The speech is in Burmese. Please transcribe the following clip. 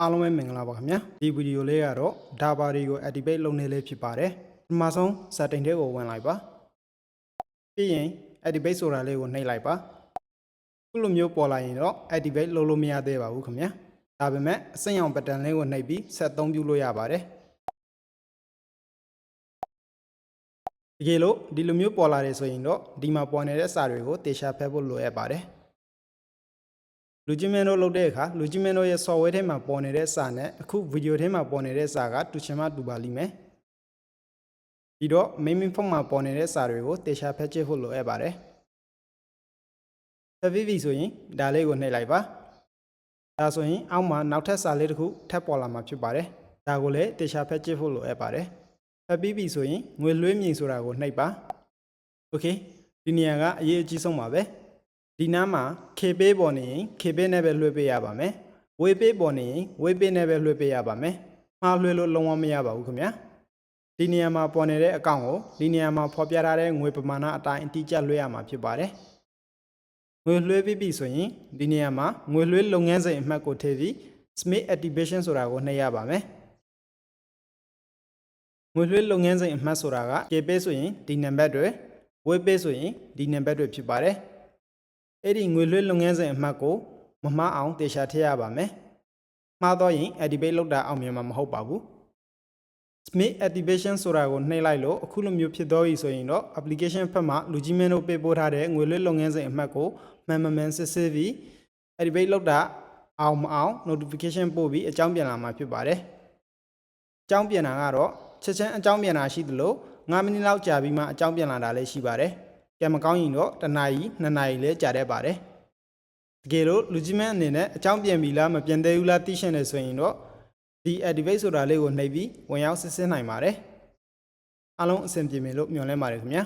အားလုံးပဲမင်္ဂလာပါခင်ဗျာဒီဗီဒီယိုလေးကတော့ Java တွေကို activate လုပ်နေလေးဖြစ်ပါတယ်ပထမဆုံး setting တွေကိုဝင်လိုက်ပါပြီးရင် activate ဆိုတာလေးကိုနှိပ်လိုက်ပါခုလိုမျိုးပေါ်လာရင်တော့ activate လုပ်လို့မရသေးပါဘူးခင်ဗျာဒါပေမဲ့အစိမ်းအောင် button လေးကိုနှိပ်ပြီးဆက်သုံးပြုလို့ရပါတယ်တကယ်လို့ဒီလိုမျိုးပေါ်လာတယ်ဆိုရင်တော့ဒီမှာပေါ်နေတဲ့စာတွေကိုတေချာဖတ်ဖို့လိုအပ်ပါတယ် လူကြီးမင်းတို့လုပ်တဲ့အခါလူကြီးမင်းတို့ရဲ့ software ထဲမှာပေါ်နေတဲ့စာနဲ့အခု video ထဲမှာပေါ်နေတဲ့စာကတူချင်မှတူပါလိမ့်မယ်။ပြီးတော့ main main form မှာပေါ်နေတဲ့စာတွေကိုတေချာဖတ်ကြည့်ဖို့လိုအပ်ပါတယ်။ဖတ်ပြီးပြီဆိုရင်ဒါလေးကိုနှိပ်လိုက်ပါ။ဒါဆိုရင်အောက်မှာနောက်ထပ်စာလေးတစ်ခုထပ်ပေါ်လာမှာဖြစ်ပါတယ်။ဒါကိုလည်းတေချာဖတ်ကြည့်ဖို့လိုအပ်ပါတယ်။ဖတ်ပြီးပြီဆိုရင်ငွေလွှဲမြင်ဆိုတာကိုနှိပ်ပါ။ Okay ဒီနေရာကအရေးအကြီးဆုံးပါပဲ။ ဒီနားမှာ KB ပေါ်နေရင် KB နဲ့ပဲလွှဲပေးရပါမယ်။ WP ပေါ်နေရင် WP နဲ့ပဲလွှဲပေးရပါမယ်။မှားလွှဲလို့လုံးဝမရပါဘူးခင်ဗျာ။ဒီနေရာမှာပေါ်နေတဲ့အကောင့်ကိုဒီနေရာမှာဖော်ပြထားတဲ့ငွေပမာဏအတိုင်းအတိအကျလွှဲရမှာဖြစ်ပါတယ်။ငွေလွှဲပြီးပြီဆိုရင်ဒီနေရာမှာငွေလွှဲလုပ်ငန်းစဉ်အမှတ်ကိုထည့်ပြီး Smith Activation ဆိုတာကိုနှိပ်ရပါမယ်။ငွေလွှဲလုပ်ငန်းစဉ်အမှတ်ဆိုတာက KB ဆိုရင်ဒီနံပါတ်တွေ WP ဆိုရင်ဒီနံပါတ်တွေဖြစ်ပါတယ်။ အဲ့ဒီငွေလွှဲလုပ်ငန်းစဉ်အမှတ်ကိုမမှားအောင်တေချာထည့်ရပါမယ်။မှားတော့ရင် activate လုပ်တာအောင်မြင်မှာမဟုတ်ပါဘူး။ Smith activation ဆိုတာကိုနှိပ်လိုက်လို့အခုလိုမျိုးဖြစ်တော့ပြီဆိုရင်တော့ application ဖက်မှာလူကြီးမင်းတို့ပေးပို့ထားတဲ့ငွေလွှဲလုပ်ငန်းစဉ်အမှတ်ကိုမှန်မှန်မှန်စစ်စစ်ပြီး activate လုပ်တာအောင်မအောင် notification ပို့ပြီးအကြောင်းပြန်လာမှာဖြစ်ပါတယ်။အကြောင်းပြန်တာကတော့ချက်ချင်းအကြောင်းပြန်တာရှိသလို9မိနစ်လောက်ကြာပြီးမှအကြောင်းပြန်လာတာလည်းရှိပါတယ်။ ကံမကောင်းရင်တော့တစ်နာရီနှစ်နာရီလဲကြာတတ်ပါတယ်တကယ်လို့လူကြီးမန်းအနေနဲ့အကြောင်းပြန်ပြီလားမပြန်သေးဘူးလားသိရှင်နေဆိုရင်တော့ဒီ activate ဆိုတာလေးကိုနှိပ်ပြီးဝင်ရောက်စစ်ဆေးနိုင်ပါတယ်အားလုံးအဆင်ပြေမယ်လို့မျှော်လင့်ပါတယ်ခင်ဗျာ